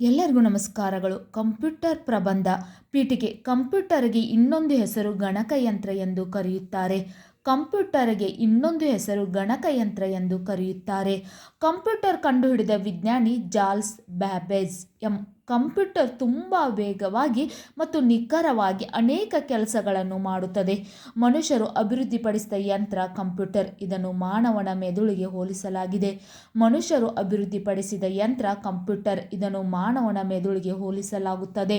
ಎಲ್ಲರಿಗೂ ನಮಸ್ಕಾರಗಳು. ಕಂಪ್ಯೂಟರ್ ಪ್ರಬಂಧ. ಪೀಠಿಕೆ, ಕಂಪ್ಯೂಟರ್ಗೆ ಇನ್ನೊಂದು ಹೆಸರು ಗಣಕಯಂತ್ರ ಎಂದು ಕರೆಯುತ್ತಾರೆ. ಕಂಪ್ಯೂಟರ್ಗೆ ಇನ್ನೊಂದು ಹೆಸರು ಗಣಕಯಂತ್ರ ಎಂದು ಕರೆಯುತ್ತಾರೆ. ಕಂಪ್ಯೂಟರ್ ಕಂಡುಹಿಡಿದ ವಿಜ್ಞಾನಿ ಜಾಲ್ಸ್ ಬ್ಯಾಬೇಜ್ ಎಂ. ಕಂಪ್ಯೂಟರ್ ತುಂಬ ವೇಗವಾಗಿ ಮತ್ತು ನಿಖರವಾಗಿ ಅನೇಕ ಕೆಲಸಗಳನ್ನು ಮಾಡುತ್ತದೆ. ಮನುಷ್ಯರು ಅಭಿವೃದ್ಧಿಪಡಿಸಿದ ಯಂತ್ರ, ಕಂಪ್ಯೂಟರ್ ಇದನ್ನು ಮಾನವನ ಮೆದುಳಿಗೆ ಹೋಲಿಸಲಾಗಿದೆ. ಮನುಷ್ಯರು ಅಭಿವೃದ್ಧಿಪಡಿಸಿದ ಯಂತ್ರ, ಕಂಪ್ಯೂಟರ್ ಇದನ್ನು ಮಾನವನ ಮೆದುಳಿಗೆ ಹೋಲಿಸಲಾಗುತ್ತದೆ.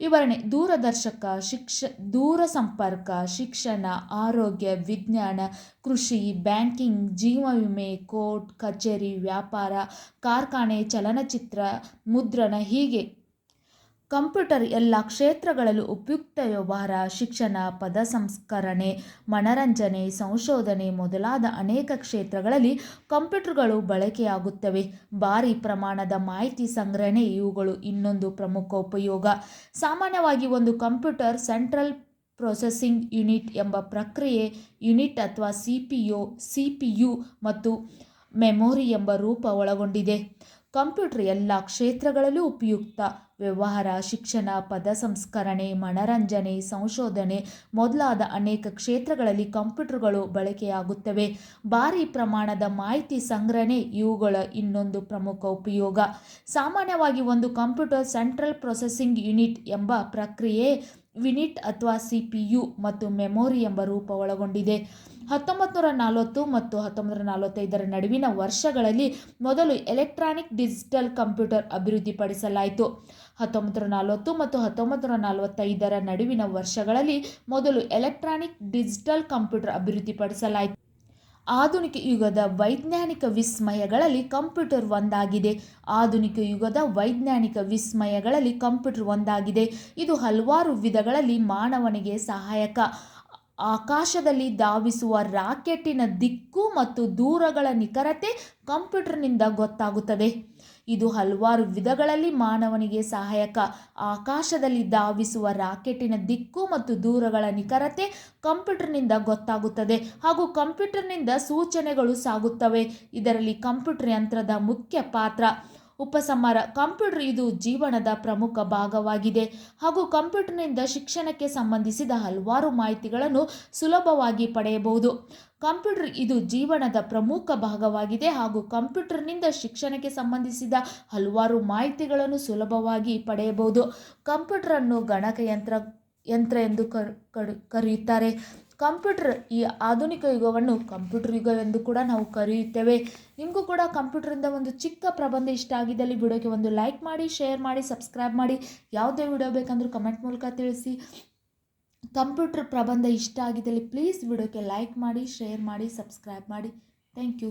ವಿವರಣೆ, ದೂರದರ್ಶಕ, ಶಿಕ್ಷ, ದೂರ ಸಂಪರ್ಕ, ಶಿಕ್ಷಣ, ಆರೋಗ್ಯ, ವಿಜ್ಞಾನ, ಕೃಷಿ, ಬ್ಯಾಂಕಿಂಗ್, ಜೀವ ವಿಮೆ, ಕೋರ್ಟ್, ಕಚೇರಿ, ವ್ಯಾಪಾರ, ಕಾರ್ಖಾನೆ, ಚಲನಚಿತ್ರ, ಮುದ್ರಣ ಹೀಗೆ ಕಂಪ್ಯೂಟರ್ ಎಲ್ಲ ಕ್ಷೇತ್ರಗಳಲ್ಲೂ ಉಪಯುಕ್ತ ವ್ಯವಹಾರ, ಶಿಕ್ಷಣ, ಪದ ಸಂಸ್ಕರಣೆ, ಮನರಂಜನೆ, ಸಂಶೋಧನೆ ಮೊದಲಾದ ಅನೇಕ ಕ್ಷೇತ್ರಗಳಲ್ಲಿ ಕಂಪ್ಯೂಟರ್ಗಳು ಬಳಕೆಯಾಗುತ್ತವೆ. ಭಾರಿ ಪ್ರಮಾಣದ ಮಾಹಿತಿ ಸಂಗ್ರಹಣೆ ಇವುಗಳು ಇನ್ನೊಂದು ಪ್ರಮುಖ ಉಪಯೋಗ. ಸಾಮಾನ್ಯವಾಗಿ ಒಂದು ಕಂಪ್ಯೂಟರ್ ಸೆಂಟ್ರಲ್ ಪ್ರೊಸೆಸಿಂಗ್ ಯೂನಿಟ್ ಎಂಬ ಪ್ರಕ್ರಿಯೆ, ಯೂನಿಟ್ ಅಥವಾ C P U, C P U ಮತ್ತು ಮೆಮೊರಿ ಎಂಬ ರೂಪ ಒಳಗೊಂಡಿದೆ. ಕಂಪ್ಯೂಟರ್ ಎಲ್ಲ ಕ್ಷೇತ್ರಗಳಲ್ಲೂ ಉಪಯುಕ್ತ. ವ್ಯವಹಾರ, ಶಿಕ್ಷಣ, ಪದ ಸಂಸ್ಕರಣೆ, ಮನರಂಜನೆ, ಸಂಶೋಧನೆ ಮೊದಲಾದ ಅನೇಕ ಕ್ಷೇತ್ರಗಳಲ್ಲಿ ಕಂಪ್ಯೂಟರ್ಗಳು ಬಳಕೆಯಾಗುತ್ತವೆ. ಭಾರಿ ಪ್ರಮಾಣದ ಮಾಹಿತಿ ಸಂಗ್ರಹಣೆ, ಇವುಗಳ ಇನ್ನೊಂದು ಪ್ರಮುಖ ಉಪಯೋಗ. ಸಾಮಾನ್ಯವಾಗಿ ಒಂದು ಕಂಪ್ಯೂಟರ್ ಸೆಂಟ್ರಲ್ ಪ್ರೊಸೆಸಿಂಗ್ ಯೂನಿಟ್ ಎಂಬ ಪ್ರಕ್ರಿಯೆ ವಿನಿಟ್ ಅಥವಾ ಸಿ ಪಿ ಯು ಮತ್ತು ಮೆಮೊರಿ ಎಂಬ ರೂಪ ಒಳಗೊಂಡಿದೆ. ಹತ್ತೊಂಬತ್ತು ನೂರ ನಲವತ್ತು ಮತ್ತು ಹತ್ತೊಂಬತ್ತು ನೂರ ನಲವತ್ತೈದರ ನಡುವಿನ ವರ್ಷಗಳಲ್ಲಿ ಮೊದಲು ಎಲೆಕ್ಟ್ರಾನಿಕ್ ಡಿಜಿಟಲ್ ಕಂಪ್ಯೂಟರ್ ಅಭಿವೃದ್ಧಿಪಡಿಸಲಾಯಿತು. ಹತ್ತೊಂಬತ್ತು ನೂರ ನಲವತ್ತು ಮತ್ತು ಹತ್ತೊಂಬತ್ತು ನೂರ ನಲವತ್ತೈದರ ನಡುವಿನ ವರ್ಷಗಳಲ್ಲಿ ಮೊದಲು ಎಲೆಕ್ಟ್ರಾನಿಕ್ ಡಿಜಿಟಲ್ ಕಂಪ್ಯೂಟರ್ ಅಭಿವೃದ್ಧಿಪಡಿಸಲಾಯಿತು. ಆಧುನಿಕ ಯುಗದ ವೈಜ್ಞಾನಿಕ ವಿಸ್ಮಯಗಳಲ್ಲಿ ಕಂಪ್ಯೂಟರ್ ಒಂದಾಗಿದೆ. ಆಧುನಿಕ ಯುಗದ ವೈಜ್ಞಾನಿಕ ವಿಸ್ಮಯಗಳಲ್ಲಿ ಕಂಪ್ಯೂಟರ್ ಒಂದಾಗಿದೆ. ಇದು ಹಲವಾರು ವಿಧಗಳಲ್ಲಿ ಮಾನವನಿಗೆ ಸಹಾಯಕ. ಆಕಾಶದಲ್ಲಿ ಧಾವಿಸುವ ರಾಕೆಟಿನ ದಿಕ್ಕು ಮತ್ತು ದೂರಗಳ ನಿಖರತೆ ಕಂಪ್ಯೂಟರ್ನಿಂದ ಗೊತ್ತಾಗುತ್ತದೆ. ಇದು ಹಲವಾರು ವಿಧಗಳಲ್ಲಿ ಮಾನವನಿಗೆ ಸಹಾಯಕ. ಆಕಾಶದಲ್ಲಿ ಧಾವಿಸುವ ರಾಕೆಟಿನ ದಿಕ್ಕು ಮತ್ತು ದೂರಗಳ ನಿಖರತೆ ಕಂಪ್ಯೂಟರ್ನಿಂದ ಗೊತ್ತಾಗುತ್ತದೆ ಹಾಗೂ ಕಂಪ್ಯೂಟರ್ನಿಂದ ಸೂಚನೆಗಳು ಸಾಗುತ್ತವೆ. ಇದರಲ್ಲಿ ಕಂಪ್ಯೂಟರ್ ಯಂತ್ರದ ಮುಖ್ಯ ಪಾತ್ರ. ಉಪಸಂಹಾರ, ಕಂಪ್ಯೂಟರ್ ಇದು ಜೀವನದ ಪ್ರಮುಖ ಭಾಗವಾಗಿದೆ. ಹಾಗೂ ಕಂಪ್ಯೂಟರ್ನಿಂದ ಶಿಕ್ಷಣಕ್ಕೆ ಸಂಬಂಧಿಸಿದ ಹಲವಾರು ಮಾಹಿತಿಗಳನ್ನು ಸುಲಭವಾಗಿ ಪಡೆಯಬಹುದು. ಕಂಪ್ಯೂಟರ್ ಇದು ಜೀವನದ ಪ್ರಮುಖ ಭಾಗವಾಗಿದೆ ಹಾಗೂ ಕಂಪ್ಯೂಟರ್ನಿಂದ ಶಿಕ್ಷಣಕ್ಕೆ ಸಂಬಂಧಿಸಿದ ಹಲವಾರು ಮಾಹಿತಿಗಳನ್ನು ಸುಲಭವಾಗಿ ಪಡೆಯಬಹುದು. ಕಂಪ್ಯೂಟರನ್ನು ಗಣಕಯಂತ್ರ, ಯಂತ್ರ ಎಂದು ಕರೆಯುತ್ತಾರೆ. ಕಂಪ್ಯೂಟರ್, ಈ ಆಧುನಿಕ ಯುಗವನ್ನು ಕಂಪ್ಯೂಟರ್ ಯುಗ ಎಂದು ಕೂಡ ನಾವು ಕರೆಯುತ್ತೇವೆ. ನಿಮಗೂ ಕೂಡ ಕಂಪ್ಯೂಟರಿಂದ ಒಂದು ಚಿಕ್ಕ ಪ್ರಬಂಧ ಇಷ್ಟ ಆಗಿದ್ದಲ್ಲಿ ವಿಡಿಯೋಗೆ ಒಂದು ಲೈಕ್ ಮಾಡಿ, ಶೇರ್ ಮಾಡಿ, ಸಬ್ಸ್ಕ್ರೈಬ್ ಮಾಡಿ. ಯಾವುದೇ ವಿಡಿಯೋ ಬೇಕಂದರೂ ಕಮೆಂಟ್ ಮೂಲಕ ತಿಳಿಸಿ. ಕಂಪ್ಯೂಟರ್ ಪ್ರಬಂಧ ಇಷ್ಟ ಆಗಿದ್ದಲ್ಲಿ ಪ್ಲೀಸ್ ವಿಡಿಯೋಕ್ಕೆ ಲೈಕ್ ಮಾಡಿ, ಶೇರ್ ಮಾಡಿ, ಸಬ್ಸ್ಕ್ರೈಬ್ ಮಾಡಿ. Thank you.